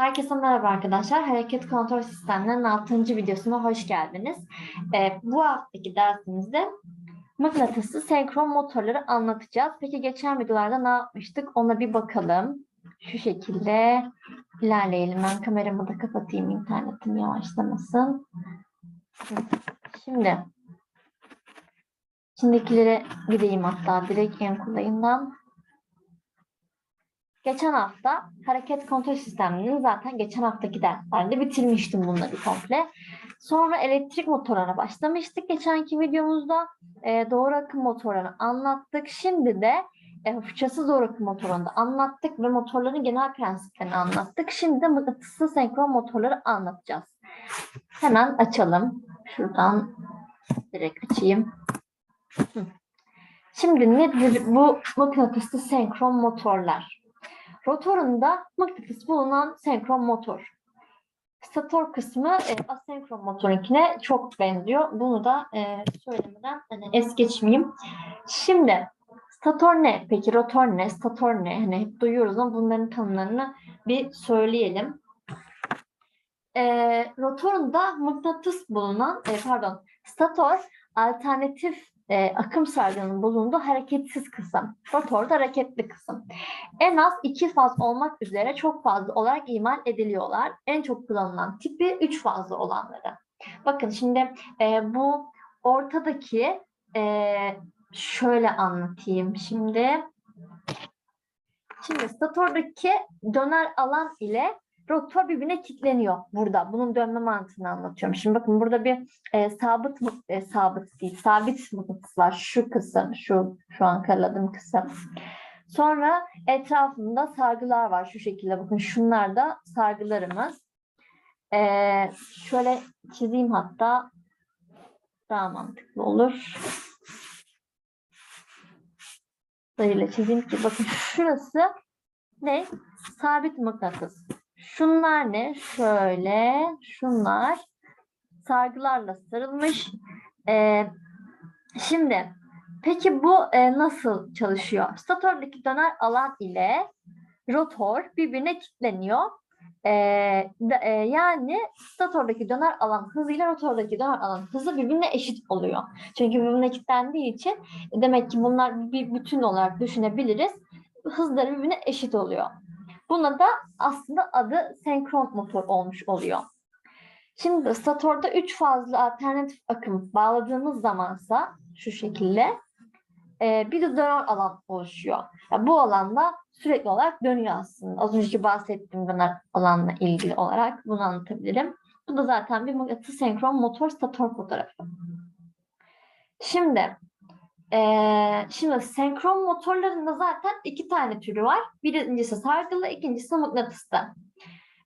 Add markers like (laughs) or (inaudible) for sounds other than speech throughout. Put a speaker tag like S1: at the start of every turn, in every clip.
S1: Herkese merhaba arkadaşlar. Hareket kontrol sistemlerinin 6. videosuna hoş geldiniz. Ee, bu haftaki dersimizde mıknatıslı senkron motorları anlatacağız. Peki geçen videolarda ne yapmıştık? Ona bir bakalım. Şu şekilde ilerleyelim. Ben kameramı da kapatayım internetim yavaşlamasın. Şimdi şimdikilere gideyim hatta direkt en kolayından. Geçen hafta hareket kontrol sistemlerini zaten geçen haftaki derslerde bitirmiştim bunları komple. Sonra elektrik motorlarına başlamıştık. Geçenki videomuzda e, doğru akım motorlarını anlattık. Şimdi de e, fıçasız doğru akım motorunu da anlattık ve motorların genel prensiplerini anlattık. Şimdi de mıknatıslı senkron motorları anlatacağız. Hemen açalım. Şuradan direkt açayım. Şimdi nedir bu mıknatıslı senkron motorlar? Rotorunda mıknatıs bulunan senkron motor. Stator kısmı e, asenkron motorunkine çok benziyor. Bunu da e, söylemeden hani es geçmeyeyim. Şimdi stator ne? Peki rotor ne? Stator ne? Hani hep duyuyoruz ama bunların tanımlarını bir söyleyelim. E, rotorunda mıknatıs bulunan, e, pardon, stator alternatif e, akım sargının bulunduğu hareketsiz kısım. Rotor da hareketli kısım. En az iki faz olmak üzere çok fazla olarak imal ediliyorlar. En çok kullanılan tipi üç fazlı olanları. Bakın şimdi e, bu ortadaki e, şöyle anlatayım şimdi. Şimdi statordaki döner alan ile rotor birbirine kilitleniyor burada. Bunun dönme mantığını anlatıyorum. Şimdi bakın burada bir e, sabit e, sabit değil, sabit mıknatıs var. Şu kısım, şu şu an karaladığım kısım. Sonra etrafında sargılar var şu şekilde. Bakın şunlar da sargılarımız. E, şöyle çizeyim hatta daha mantıklı olur. Böyle çizeyim ki bakın şurası ne? Sabit mıknatıs. Şunlar ne? Şöyle, şunlar sargılarla sarılmış. Ee, şimdi, peki bu e, nasıl çalışıyor? Statordaki döner alan ile rotor birbirine kilitleniyor. Ee, e, yani statordaki döner alan hızıyla rotordaki döner alan hızı birbirine eşit oluyor. Çünkü birbirine kilitlendiği için demek ki bunlar bir bütün olarak düşünebiliriz. Hızları birbirine eşit oluyor. Buna da aslında adı senkron motor olmuş oluyor. Şimdi statorda üç fazlı alternatif akım bağladığımız zamansa şu şekilde e, bir de döner alan oluşuyor. Yani bu alanda sürekli olarak dönüyor aslında. Az önceki bahsettiğim döner alanla ilgili olarak bunu anlatabilirim. Bu da zaten bir mıknatıs senkron motor stator fotoğrafı. Şimdi ee, şimdi senkron motorlarında zaten iki tane türü var. Birincisi sargılı, ikincisi mıknatıslı.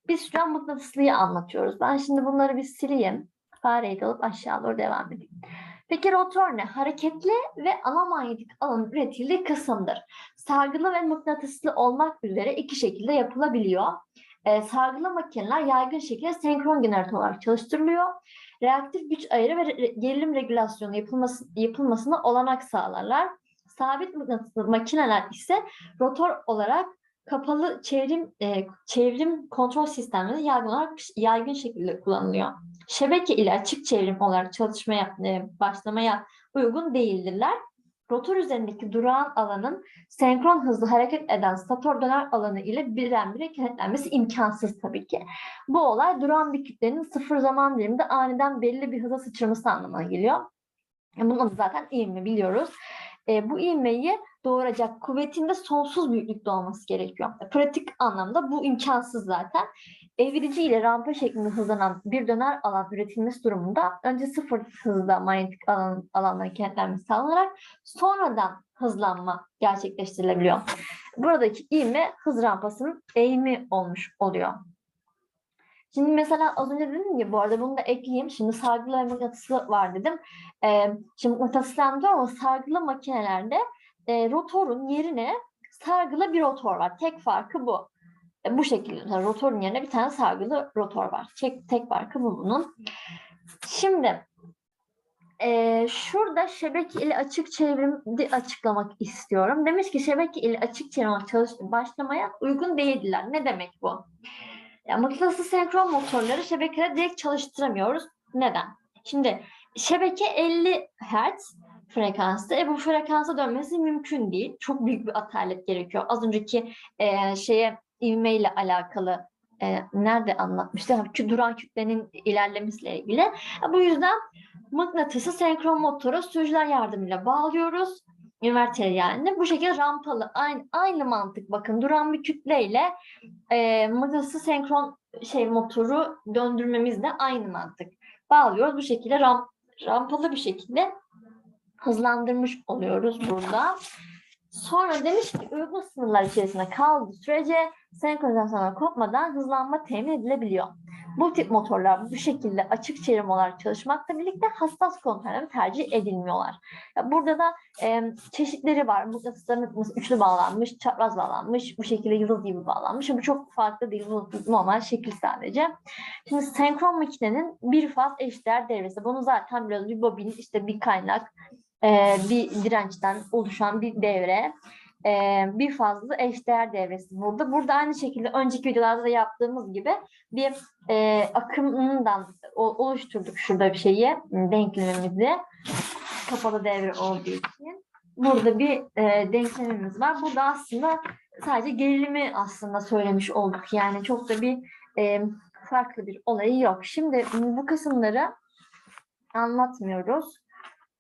S1: Biz şu an mıknatıslıyı anlatıyoruz. Ben şimdi bunları bir sileyim. Fareyi alıp aşağı doğru devam edeyim. Peki rotor ne? Hareketli ve anamanyetik alanın üretildiği kısımdır. Sargılı ve mıknatıslı olmak üzere iki şekilde yapılabiliyor. Ee, sargılı makineler yaygın şekilde senkron jeneratör olarak çalıştırılıyor reaktif güç ayarı ve re- gerilim regülasyonu yapılması, yapılmasına olanak sağlarlar. Sabit mıknatıslı makineler ise rotor olarak kapalı çevrim e, çevrim kontrol sistemleri yaygın olarak yaygın şekilde kullanılıyor. Şebeke ile açık çevrim olarak çalışmaya e, başlamaya uygun değildirler. Rotor üzerindeki durağan alanın senkron hızlı hareket eden stator döner alanı ile birdenbire kenetlenmesi imkansız tabii ki. Bu olay duran bir kütlenin sıfır zaman diliminde aniden belli bir hıza sıçraması anlamına geliyor. Adı zaten ivme biliyoruz. E, bu ivmeyi doğuracak kuvvetin de sonsuz büyüklükte olması gerekiyor. E, Pratik anlamda bu imkansız zaten. Evrilici ile rampa şeklinde hızlanan bir döner alan üretilmesi durumunda önce sıfır hızda manyetik alan, alanların kenetlenmesi sağlanarak sonradan hızlanma gerçekleştirilebiliyor. Buradaki ivme hız rampasının eğimi olmuş oluyor. Şimdi mesela az önce dedim ki bu arada bunu da ekleyeyim. Şimdi sargılı ve mıknatıslı var dedim. Ee, şimdi mıknatıslandı ama sargılı makinelerde e, rotorun yerine sargılı bir rotor var. Tek farkı bu. Bu şekilde. Mesela rotorun yerine bir tane sargılı rotor var. Tek, tek farkı bu bunun. Şimdi e, şurada şebeke ile açık çevrimi açıklamak istiyorum. Demiş ki şebeke ile açık çevrim çalış başlamaya uygun değildiler. Ne demek bu? Yani mıknatıslı senkron motorları şebekede direkt çalıştıramıyoruz. Neden? Şimdi şebeke 50 Hz frekansta. E bu frekansa dönmesi mümkün değil. Çok büyük bir atalet gerekiyor. Az önceki e, şeye ivmeyle alakalı e, nerede anlatmıştı? Ha, kü- duran kütlenin ilerlemesiyle ilgili. Bu yüzden mıknatısı senkron motoru sürücüler yardımıyla bağlıyoruz. Inverter yani. Bu şekilde rampalı. Aynı, aynı mantık bakın. Duran bir kütleyle e, mıknatısı senkron şey motoru döndürmemiz de aynı mantık. Bağlıyoruz. Bu şekilde ram, rampalı bir şekilde hızlandırmış oluyoruz burada. Sonra demiş ki uygun sınırlar içerisinde kaldığı sürece senkronizasyonlar kopmadan hızlanma temin edilebiliyor. Bu tip motorlar bu şekilde açık çerim olarak çalışmakla birlikte hassas kontrolleri tercih edilmiyorlar. Burada da e, çeşitleri var. Mıknatısların mesela üçlü bağlanmış, çapraz bağlanmış, bu şekilde yıldız gibi bağlanmış. Bu çok farklı değil. Bu normal şekil sadece. Şimdi senkron makinenin bir faz eşdeğer devresi. Bunu zaten biliyoruz. Bir bobin, işte bir kaynak, e, bir dirençten oluşan bir devre. E, bir fazlı eşdeğer devresi burada. Burada aynı şekilde önceki videolarda da yaptığımız gibi bir e, akımından oluşturduk şurada bir şeyi, denklemimizi. Kapalı devre olduğu için. Burada bir e, denklemimiz var. Burada aslında sadece gerilimi aslında söylemiş olduk. Yani çok da bir e, farklı bir olayı yok. Şimdi bu kısımları anlatmıyoruz.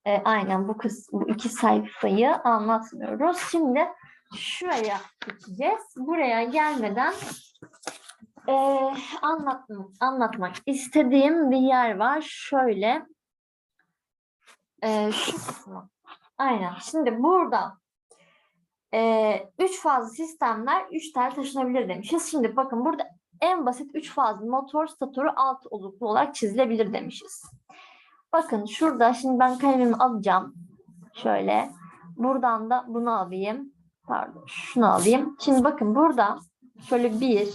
S1: E, aynen bu kıs bu iki sayfayı anlatmıyoruz. Şimdi şuraya geçeceğiz. Buraya gelmeden e, anlat, anlatmak istediğim bir yer var. Şöyle e, şu kısmı. Aynen. Şimdi burada e, üç fazlı sistemler üç tane taşınabilir demişiz. Şimdi bakın burada en basit üç fazlı motor statörü alt oluklu olarak çizilebilir demişiz. Bakın şurada şimdi ben kalemimi alacağım. Şöyle. Buradan da bunu alayım. Pardon şunu alayım. Şimdi bakın burada şöyle bir,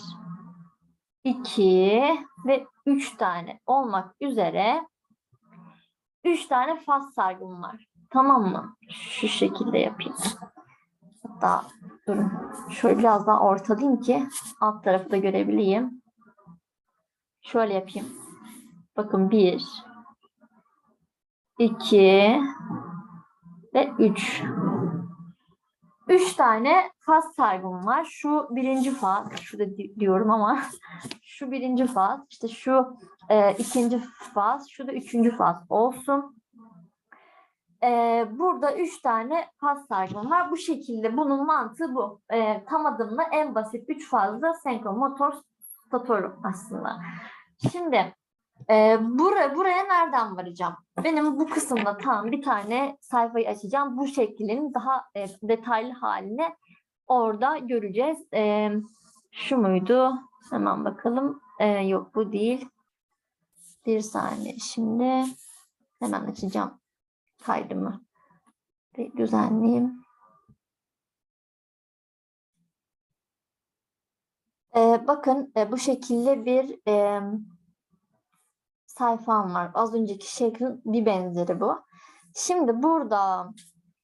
S1: iki ve üç tane olmak üzere üç tane faz sargım var. Tamam mı? Şu şekilde yapayım. Hatta durun. Şöyle biraz daha ortalayayım ki alt tarafı da görebileyim. Şöyle yapayım. Bakın bir, 2 ve 3. 3 tane faz sargım var. Şu birinci faz, şurada di- diyorum ama (laughs) şu birinci faz, işte şu e, ikinci faz, şu da üçüncü faz olsun. E, burada üç tane faz sargım var. Bu şekilde bunun mantığı bu. E, tam adımla en basit üç fazlı senkron motor statörü aslında. Şimdi e, buraya, buraya nereden varacağım? Benim bu kısımda tam bir tane sayfayı açacağım. Bu şeklin daha e, detaylı halini orada göreceğiz. E, şu muydu? Hemen bakalım. E, yok bu değil. Bir saniye şimdi. Hemen açacağım kaydımı. Bir düzenleyeyim. E, bakın e, bu şekilde bir e, sayfam var. Az önceki şeklin bir benzeri bu. Şimdi burada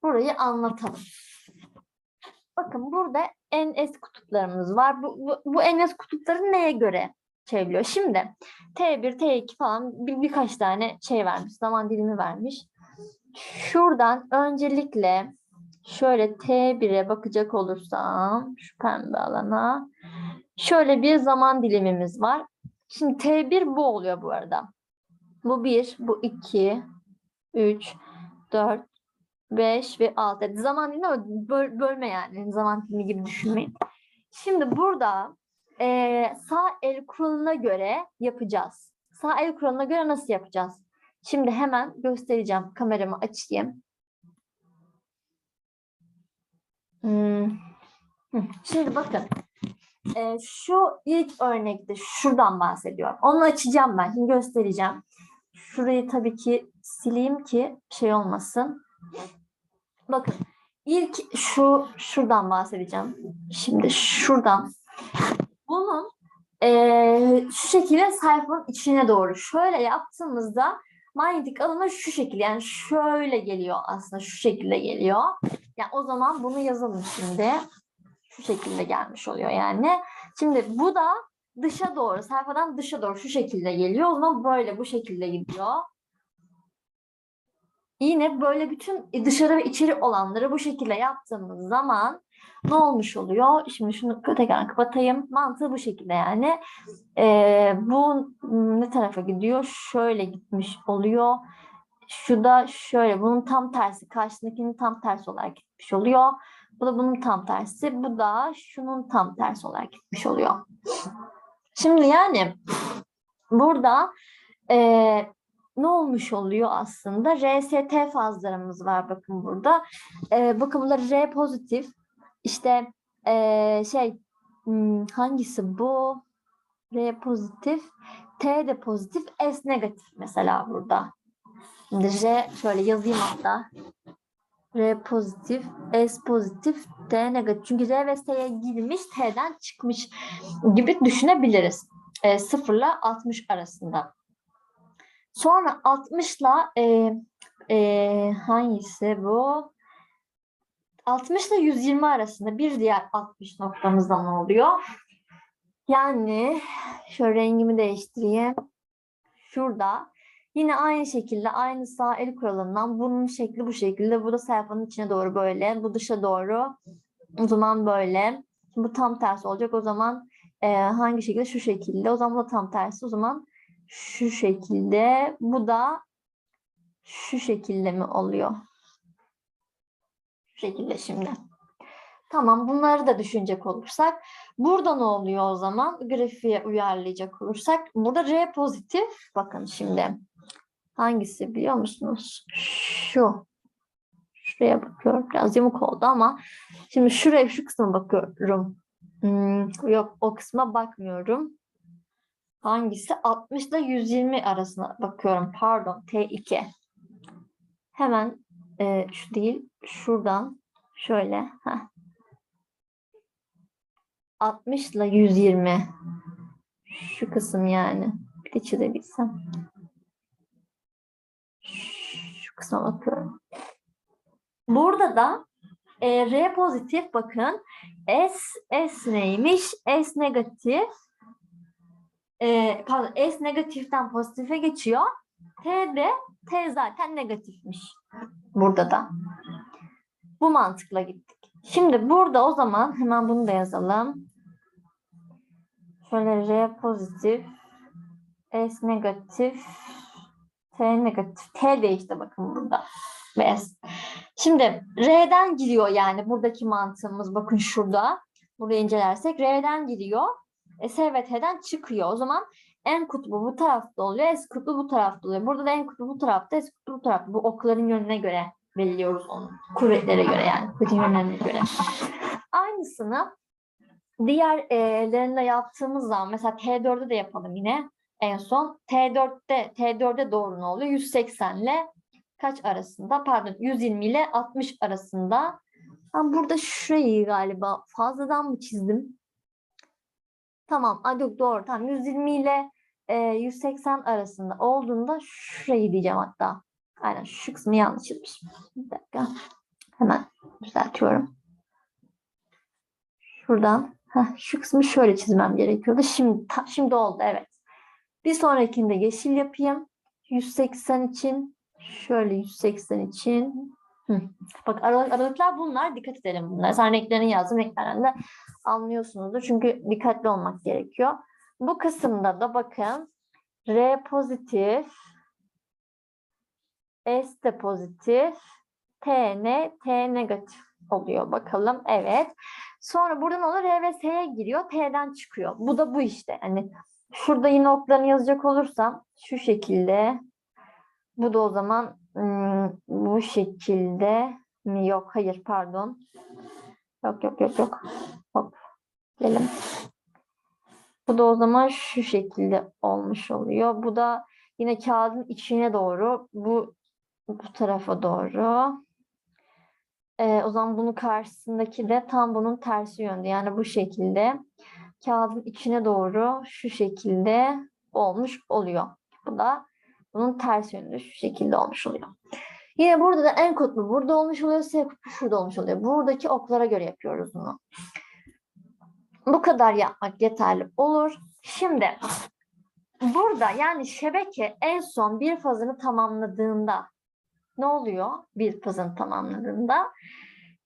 S1: burayı anlatalım. Bakın burada NS kutuplarımız var. Bu, bu, bu NS kutupları neye göre çevriliyor? Şimdi T1, T2 falan bir, birkaç tane şey vermiş. Zaman dilimi vermiş. Şuradan öncelikle şöyle T1'e bakacak olursam şu pembe alana şöyle bir zaman dilimimiz var. Şimdi T1 bu oluyor bu arada. Bu 1, bu 2, 3, 4, 5 ve 6. Zaman dilimi ama böl- bölme yani. Zaman dilimi gibi düşünmeyin. Şimdi burada eee, sağ el kuralına göre yapacağız. Sağ el kuralına göre nasıl yapacağız? Şimdi hemen göstereceğim. Kameramı açayım. Hmm. Şimdi bakın. Eee, şu ilk örnekte şuradan bahsediyorum. Onu açacağım ben. Şimdi göstereceğim. Şurayı tabii ki sileyim ki şey olmasın. Bakın ilk şu şuradan bahsedeceğim. Şimdi şuradan. Bunun eee, şu şekilde sayfanın içine doğru şöyle yaptığımızda manyetik alanı şu şekilde yani şöyle geliyor aslında şu şekilde geliyor. Yani o zaman bunu yazalım şimdi. Şu şekilde gelmiş oluyor yani. Şimdi bu da dışa doğru, sayfadan dışa doğru şu şekilde geliyor. O zaman böyle bu şekilde gidiyor. Yine böyle bütün dışarı ve içeri olanları bu şekilde yaptığımız zaman ne olmuş oluyor? Şimdi şunu tekrar kapatayım. Mantığı bu şekilde yani. Ee, bu ne tarafa gidiyor? Şöyle gitmiş oluyor. Şu da şöyle. Bunun tam tersi. Karşısındakinin tam tersi olarak gitmiş oluyor. Bu da bunun tam tersi. Bu da şunun tam tersi olarak gitmiş oluyor. Şimdi yani burada eee, ne olmuş oluyor aslında? RST fazlarımız var bakın burada. Eee bakın bunlar R pozitif. İşte eee, şey hmm, hangisi bu? R pozitif. T de pozitif. S negatif mesela burada. Şimdi R şöyle yazayım hatta. R pozitif, S pozitif, T negatif. Çünkü R ve S'ye girmiş, T'den çıkmış gibi düşünebiliriz. E, 0 ile 60 arasında. Sonra 60 ile e, hangisi bu? 60 ile 120 arasında bir diğer 60 noktamızda ne oluyor? Yani şöyle rengimi değiştireyim. Şurada Yine aynı şekilde aynı sağ el kuralından bunun şekli bu şekilde. Bu da sayfanın içine doğru böyle. Bu dışa doğru. O zaman böyle. Bu tam tersi olacak. O zaman e, hangi şekilde? Şu şekilde. O zaman bu da tam tersi. O zaman şu şekilde. Bu da şu şekilde mi oluyor? Şu şekilde şimdi. Tamam bunları da düşünecek olursak. Burada ne oluyor o zaman? Grafiğe uyarlayacak olursak. Burada R pozitif. Bakın şimdi. Hangisi biliyor musunuz? Şu. Şuraya bakıyorum. Biraz yamuk oldu ama şimdi şuraya şu kısma bakıyorum. Hmm, yok o kısma bakmıyorum. Hangisi? 60 ile 120 arasına bakıyorum. Pardon T2. Hemen e, şu değil. Şuradan şöyle. Heh. 60 ile 120. Şu kısım yani. Bir de çizebilsem. Kısma bakıyorum. Burada da e, R pozitif bakın. S, S neymiş? S negatif. E, pardon S negatiften pozitife geçiyor. T de T zaten negatifmiş. Burada da. Bu mantıkla gittik. Şimdi burada o zaman hemen bunu da yazalım. Şöyle R pozitif, S negatif, T negatif. T değişti bakın burada. S. Şimdi R'den giriyor yani buradaki mantığımız bakın şurada. Burayı incelersek R'den giriyor. E, S ve T'den çıkıyor. O zaman en kutbu bu tarafta oluyor. S kutbu bu tarafta oluyor. Burada da en kutbu bu tarafta, S kutbu bu tarafta. Bu okların yönüne göre belirliyoruz onu. Kuvvetlere göre yani. Kuvvetin yönlerine göre. Aynısını diğer e'lerinde yaptığımız zaman mesela T4'ü de yapalım yine en son. T4'te T4'e doğru ne oluyor? 180 ile kaç arasında? Pardon 120 ile 60 arasında. Ben burada şurayı galiba fazladan mı çizdim? Tamam. Yok doğru. Tamam. 120 ile e, 180 arasında olduğunda şurayı diyeceğim hatta. Aynen şu kısmı yanlış çizmişim. Bir dakika. Hemen düzeltiyorum. Şuradan. Heh, şu kısmı şöyle çizmem gerekiyordu. Şimdi ta- şimdi oldu evet. Bir sonrakinde yeşil yapayım. 180 için şöyle 180 için Hı. Bak aralık, aralıklar bunlar. Dikkat edelim bunlar. Sen renklerini yazdım. Renklerden de anlıyorsunuzdur. Çünkü dikkatli olmak gerekiyor. Bu kısımda da bakın R pozitif S de pozitif T ne? T negatif oluyor. Bakalım. Evet. Sonra buradan olur R ve S'ye giriyor. T'den çıkıyor. Bu da bu işte. Hani şurada yine oklarını yazacak olursam şu şekilde bu da o zaman ım, bu şekilde mi? Yok. Hayır. Pardon. Yok yok yok yok. Hop. Gelin. Bu da o zaman şu şekilde olmuş oluyor. Bu da yine kağıdın içine doğru. Bu bu tarafa doğru. Ee, o zaman bunun karşısındaki de tam bunun tersi yönde. Yani bu şekilde kağıdın içine doğru şu şekilde olmuş oluyor. Bu da bunun ters yönünde şu şekilde olmuş oluyor. Yine burada da en kutbu burada olmuş oluyor, S kutbu şurada olmuş oluyor. Buradaki oklara göre yapıyoruz bunu. Bu kadar yapmak yeterli olur. Şimdi burada yani şebeke en son bir fazını tamamladığında ne oluyor? Bir fazını tamamladığında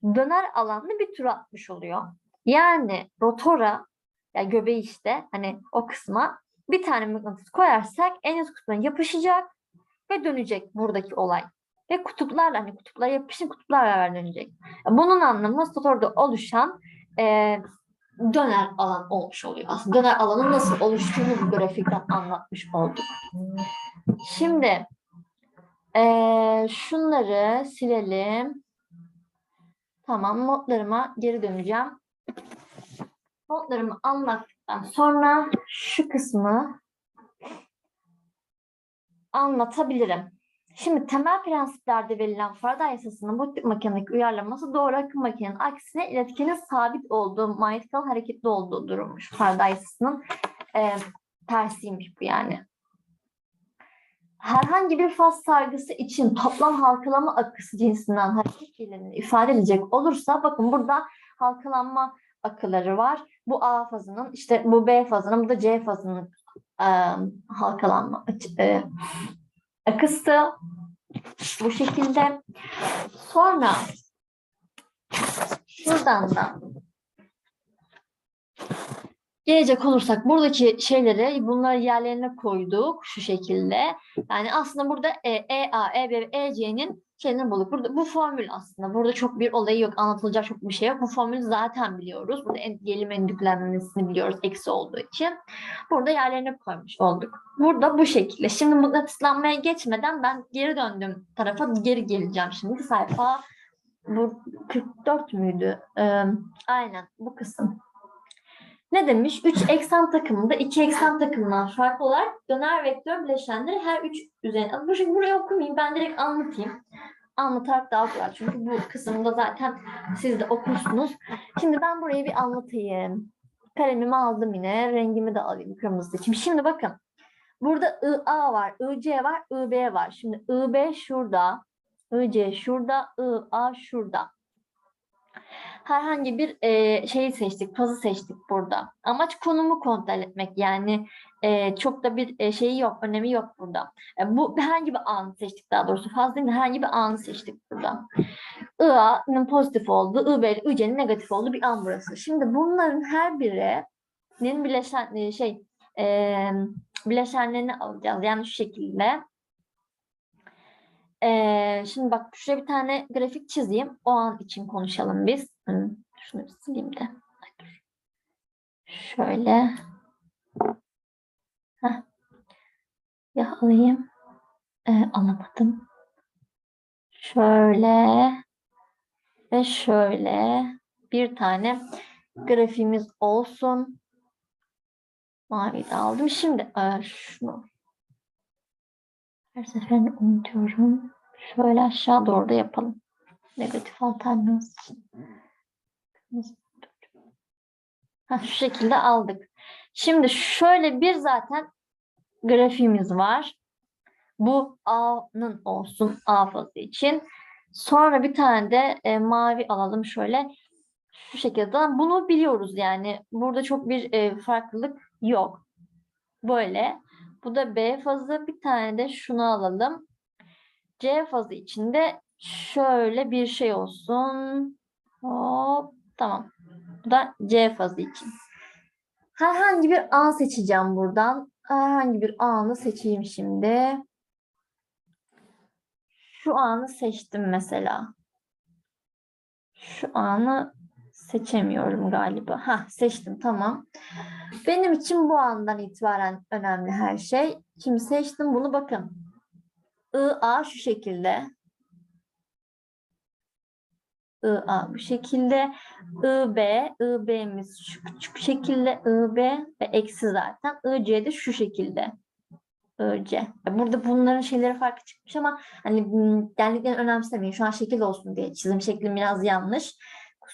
S1: döner alanlı bir tur atmış oluyor. Yani rotora ya göbeği işte hani o kısma bir tane mıknatıs koyarsak en üst kısmına yapışacak ve dönecek buradaki olay. Ve kutuplarla hani kutuplara yapışın kutuplar beraber dönecek. Bunun anlamı rotorda oluşan eee, döner alan olmuş oluyor. Aslında döner alanın nasıl oluştuğunu bu grafikten anlatmış olduk. Şimdi eee, şunları silelim. Tamam notlarıma geri döneceğim. Notlarımı anlattıktan sonra şu kısmı anlatabilirim. Şimdi temel prensiplerde verilen Faraday yasasının tip makinedeki uyarlaması doğru akım makinenin aksine iletkenin sabit olduğu, manyetik alan hareketli olduğu durummuş. Faraday yasasının e, tersiymiş bu yani. Herhangi bir faz sargısı için toplam halkalama akısı cinsinden hareket fiilini ifade edecek olursa bakın burada halkalanma akıları var. Bu A fazının, işte bu B fazının, bu da C fazının e, halkalanma e, akısı bu şekilde. Sonra şuradan da gelecek olursak buradaki şeyleri bunları yerlerine koyduk şu şekilde. Yani aslında burada e, EA, EB ve EC'nin şeyini bulduk. Burada bu formül aslında. Burada çok bir olayı yok. Anlatılacak çok bir şey yok. Bu formülü zaten biliyoruz. Burada en, gelim endüklenmesini biliyoruz. Eksi olduğu için. Burada yerlerine koymuş olduk. Burada bu şekilde. Şimdi mıknatıslanmaya geçmeden ben geri döndüm tarafa geri geleceğim şimdi. Sayfa bu 44 müydü? Ee, aynen bu kısım. Ne demiş? 3 eksen takımında 2 eksen takımından farklı olarak döner vektör bileşenleri her 3 üzerine. Bu şimdi burayı okumayayım. Ben direkt anlatayım. Anlatarak daha kolay. Çünkü bu kısımda zaten siz de okursunuz. Şimdi ben burayı bir anlatayım. Kalemimi aldım yine. Rengimi de alayım kırmızı için. Şimdi bakın. Burada IA var, IC var, IB var. Şimdi IB şurada, IC şurada, IA şurada. Herhangi bir e, şeyi seçtik, fazı seçtik burada. Amaç konumu kontrol etmek. Yani e, çok da bir e, şeyi yok, önemi yok burada. E, bu herhangi bir anı seçtik daha doğrusu. Fazla değil de herhangi bir anı seçtik burada. IA'nın pozitif olduğu, IB ile IC'nin negatif olduğu bir an burası. Şimdi bunların her birinin bileşen şey e, bileşenlerini alacağız. Yani şu şekilde. E, şimdi bak şuraya bir tane grafik çizeyim. O an için konuşalım biz. Şunu sileyim de. Şöyle. Heh. Ya alayım. E, alamadım. Şöyle ve şöyle bir tane grafiğimiz olsun. Mavi de aldım. Şimdi şunu her seferinde unutuyorum. Şöyle aşağı doğru da yapalım. Negatif alternans. Kırmızı. Heh, şu şekilde aldık. Şimdi şöyle bir zaten grafiğimiz var. Bu A'nın olsun A fazı için. Sonra bir tane de e, mavi alalım şöyle. Şu şekilde. Bunu biliyoruz yani. Burada çok bir e, farklılık yok. Böyle. Bu da B fazı. Bir tane de şunu alalım. C fazı içinde şöyle bir şey olsun. Hop. Tamam. Bu da C fazı için. Herhangi bir an seçeceğim buradan. Herhangi bir anı seçeyim şimdi. Şu anı seçtim mesela. Şu anı seçemiyorum galiba. Ha seçtim tamam. Benim için bu andan itibaren önemli her şey. Şimdi seçtim bunu bakın. IA şu şekilde. IA bu şekilde. IB, IB'miz şu küçük şekilde. IB ve eksi zaten. IC de şu şekilde. IC. Burada bunların şeyleri farklı çıkmış ama hani hmm, geldiklerini önemsemeyin. Şu an şekil olsun diye çizim şeklim biraz yanlış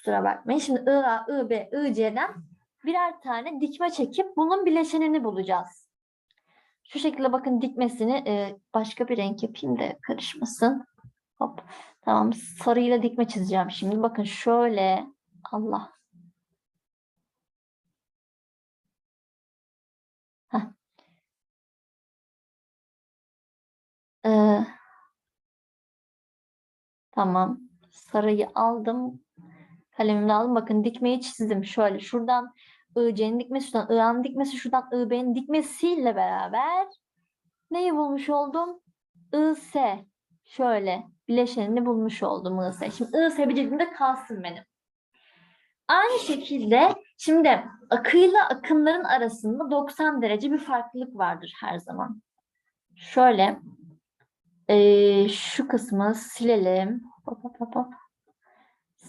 S1: kusura bakmayın. Şimdi I-A, I-B, I-C'den birer tane dikme çekip bunun bileşenini bulacağız. Şu şekilde bakın dikmesini e, başka bir renk yapayım da karışmasın. Hop. Tamam sarıyla dikme çizeceğim şimdi. Bakın şöyle Allah. Ee, tamam. Sarıyı aldım. Kalemimi aldım. Bakın dikmeyi çizdim. Şöyle şuradan IC'nin dikmesi, şuradan IA'nın dikmesi, şuradan IB'nin dikmesiyle beraber neyi bulmuş oldum? IS. Şöyle bileşenini bulmuş oldum IS. Şimdi IS bir cebimde kalsın benim. Aynı şekilde şimdi akıyla akımların arasında 90 derece bir farklılık vardır her zaman. Şöyle eee, şu kısmı silelim. Hop hop hop hop.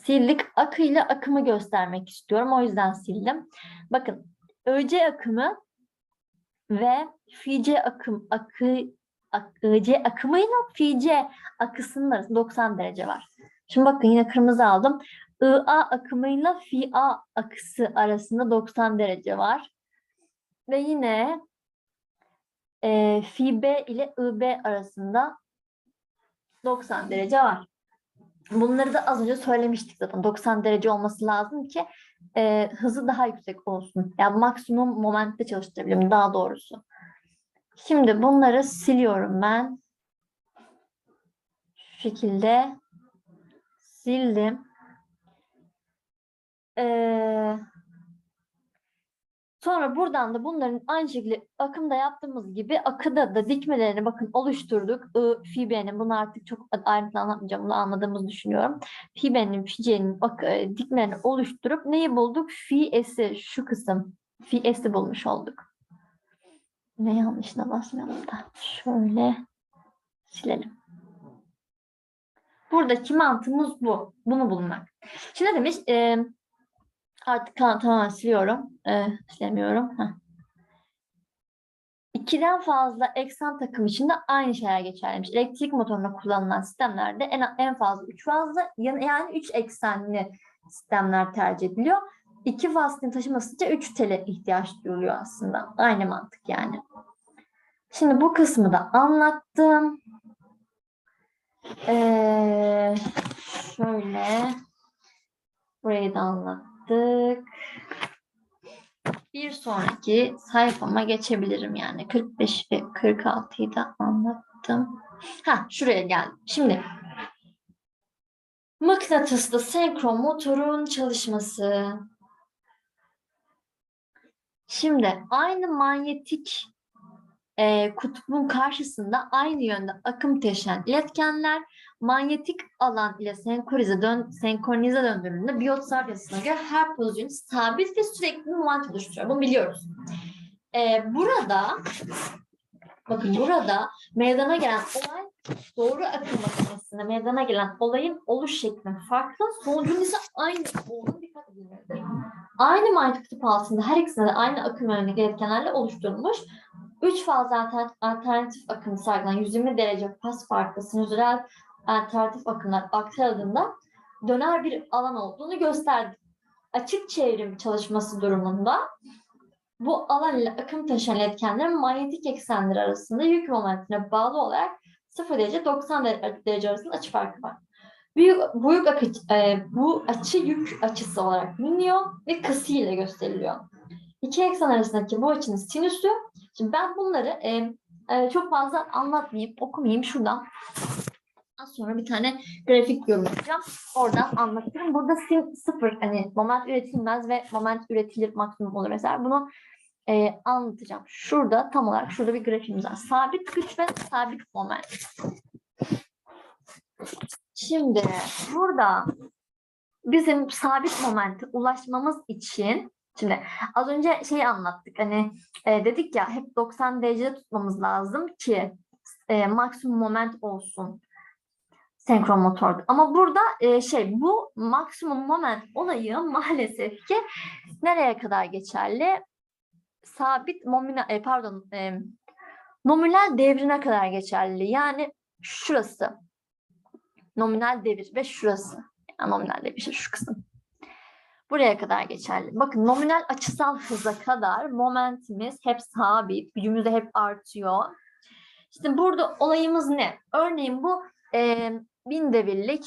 S1: Sildik. Akıyla akımı göstermek istiyorum. O yüzden sildim. Bakın ÖC akımı ve FIC akım akı ak, ÖC akımıyla FIC akısının arasında 90 derece var. Şimdi bakın yine kırmızı aldım. IA akımıyla FIA akısı arasında 90 derece var. Ve yine e, FIB ile IB arasında 90 derece var. Bunları da az önce söylemiştik zaten. 90 derece olması lazım ki e, hızı daha yüksek olsun. Yani maksimum momentte çalıştırabilelim daha doğrusu. Şimdi bunları siliyorum ben. Şu şekilde sildim. Ee, sonra buradan da bunların aynı şekilde akımda yaptığımız gibi akıda da dikmelerini bakın oluşturduk. I, fi B'nin bunu artık çok ayrıntılı anlatmayacağım. Bunu anladığımızı düşünüyorum. Fi B'nin, fi C'nin bak, e, dikmelerini oluşturup neyi bulduk? Fi S'i şu kısım. Fi S'i bulmuş olduk. Ne yanlışına basmayalım da. Şöyle silelim. Buradaki mantığımız bu. Bunu bulmak. Şimdi demiş? Ee, Artık tamam, tamamen siliyorum. Ee, silemiyorum. Heh. İkiden fazla eksen takım için de aynı şeyler geçerliymiş. Elektrik motoruna kullanılan sistemlerde en, en fazla 3 fazla yani, yani 3 eksenli sistemler tercih ediliyor. İki faslın taşıması için 3 tele ihtiyaç duyuluyor aslında. Aynı mantık yani. Şimdi bu kısmı da anlattım. Ee, şöyle burayı da anlattım yaptık. Bir sonraki sayfama geçebilirim yani. 45 ve 46'yı da anlattım. Ha şuraya geldim. Şimdi mıknatıslı senkron motorun çalışması. Şimdi aynı manyetik e, kutbun karşısında aynı yönde akım taşıyan iletkenler manyetik alan ile senkronize, dön, senkronize döndürüldüğünde biyot yasasına göre her pozisyon sabit ve sürekli moment oluşturuyor. Bunu biliyoruz. Ee, burada bakın burada meydana gelen olay doğru akım makinesinde meydana gelen olayın oluş şekli farklı. Sonucun ise aynı olduğunu dikkat edilmeli. Aynı manyetik altında her ikisinde de aynı akım yönündeki iletkenlerle oluşturulmuş. Üç fazla alternatif akım sergilen 120 derece pas farklı sinüzrel alternatif akımlar aktarıldığında döner bir alan olduğunu gösterdi. Açık çevrim çalışması durumunda bu alan ile akım taşıyan etkenlerin manyetik eksenleri arasında yük momentine bağlı olarak 0 derece 90 derece arasında açı farkı var. Büyük, büyük akı, e, bu açı yük açısı olarak biliniyor ve kısı ile gösteriliyor. İki eksen arasındaki bu açının sinüsü. Şimdi ben bunları e, e, çok fazla anlatmayayım, okumayayım. Şuradan Az sonra bir tane grafik yorumlayacağım. Oradan anlatırım. Burada sim sıfır hani moment üretilmez ve moment üretilir maksimum olur mesela. Bunu e, anlatacağım. Şurada tam olarak şurada bir grafiğimiz var. Sabit güç ve sabit moment. Şimdi burada bizim sabit momente ulaşmamız için şimdi az önce şey anlattık. Hani e, dedik ya hep 90 derecede tutmamız lazım ki e, maksimum moment olsun senkron motordu. Ama burada e, şey bu maksimum moment olayı maalesef ki nereye kadar geçerli? Sabit nominal e, pardon e, nominal devrine kadar geçerli. Yani şurası nominal devir ve şurası. Yani nominal devir işte şu kısım. Buraya kadar geçerli. Bakın nominal açısal hıza kadar momentimiz hep sabit. Gücümüz de hep artıyor. İşte burada olayımız ne? Örneğin bu e, bin devirlik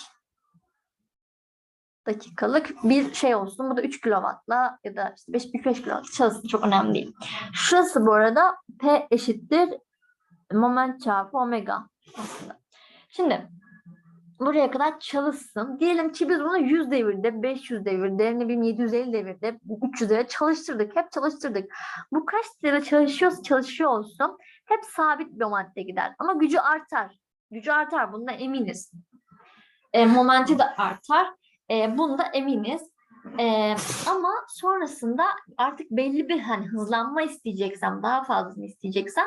S1: dakikalık bir şey olsun. Bu da 3 kW'la ya da işte 5, 5 kW çalışsın çok önemli değil. Şurası bu arada P eşittir moment çarpı omega aslında. Şimdi buraya kadar çalışsın. Diyelim ki biz bunu 100 devirde, 500 devirde, ne bileyim 750 devirde, 300 devirde çalıştırdık. Hep çalıştırdık. Bu kaç devre çalışıyorsa çalışıyor olsun. Hep sabit bir madde gider. Ama gücü artar. Gücü artar. Bundan eminiz. E, momenti de artar. E, bunda eminiz. E, ama sonrasında artık belli bir hani hızlanma isteyeceksem, daha fazlasını isteyeceksem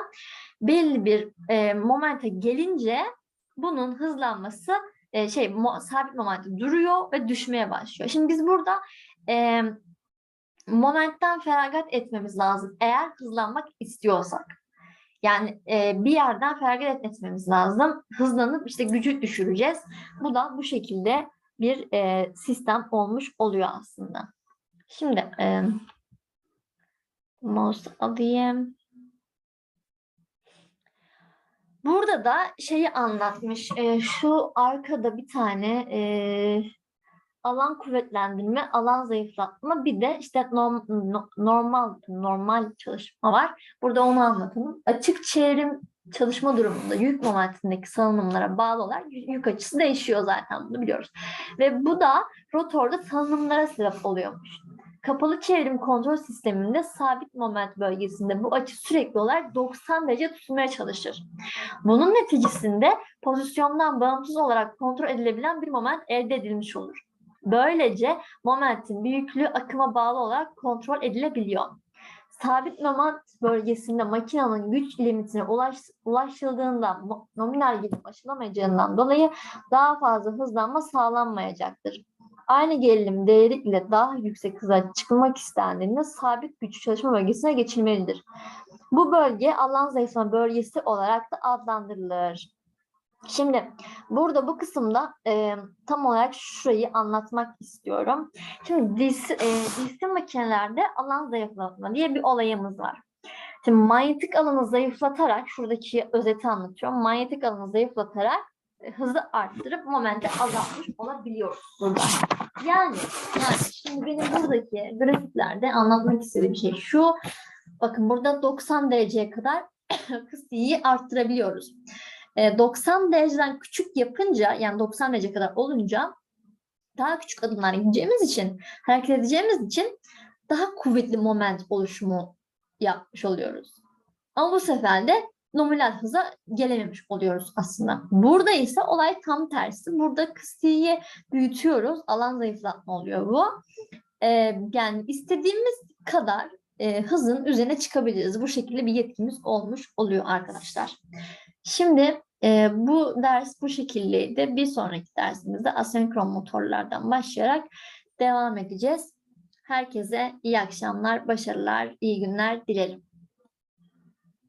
S1: belli bir e, momente gelince bunun hızlanması e, şey mo- sabit momentte duruyor ve düşmeye başlıyor. Şimdi biz burada e, momentten feragat etmemiz lazım eğer hızlanmak istiyorsak. Yani e, bir yerden feragat etmemiz lazım. Hızlanıp işte gücü düşüreceğiz. Bu da bu şekilde bir e, sistem olmuş oluyor aslında. Şimdi e, mouse alayım. Burada da şeyi anlatmış. e, şu arkada bir tane e, alan kuvvetlendirme, alan zayıflatma, bir de işte norm- no- normal normal çalışma var. Burada onu anlatalım. Açık çevrim çalışma durumunda yük momentindeki salınımlara bağlı olarak yük açısı değişiyor zaten bunu biliyoruz. Ve bu da rotorda salınımlara sebep oluyormuş. Kapalı çevrim kontrol sisteminde sabit moment bölgesinde bu açı sürekli olarak 90 derece tutulmaya çalışır. Bunun neticesinde pozisyondan bağımsız olarak kontrol edilebilen bir moment elde edilmiş olur. Böylece momentin büyüklüğü akıma bağlı olarak kontrol edilebiliyor. Sabit moment bölgesinde makinenin güç limitine ulaş, ulaşıldığında nominal güç aşılamayacağından dolayı daha fazla hızlanma sağlanmayacaktır. Aynı gerilim değeri ile daha yüksek hıza çıkılmak istendiğinde sabit güç çalışma bölgesine geçilmelidir. Bu bölge alan zayıflama bölgesi olarak da adlandırılır. Şimdi burada bu kısımda e, tam olarak şurayı anlatmak istiyorum. Şimdi DC, e, DC makinelerde alan zayıflatma diye bir olayımız var. Şimdi manyetik alanı zayıflatarak, şuradaki özeti anlatıyorum. Manyetik alanı zayıflatarak e, hızı arttırıp momenti azaltmış olabiliyoruz burada. Yani, yani şimdi benim buradaki grafiklerde anlatmak istediğim şey şu. Bakın burada 90 dereceye kadar (coughs) kısıyı arttırabiliyoruz. E, 90 dereceden küçük yapınca yani 90 derece kadar olunca daha küçük adımlar gideceğimiz için hareket edeceğimiz için daha kuvvetli moment oluşumu yapmış oluyoruz. Ama bu sefer de nominal hıza gelememiş oluyoruz aslında. Burada ise olay tam tersi. Burada kısıyı büyütüyoruz. Alan zayıflatma oluyor bu. E, yani istediğimiz kadar e, hızın üzerine çıkabiliriz. Bu şekilde bir yetkimiz olmuş oluyor arkadaşlar. Şimdi e, bu ders bu şekildeydi. Bir sonraki dersimizde asenkron motorlardan başlayarak devam edeceğiz. Herkese iyi akşamlar, başarılar, iyi günler dilerim.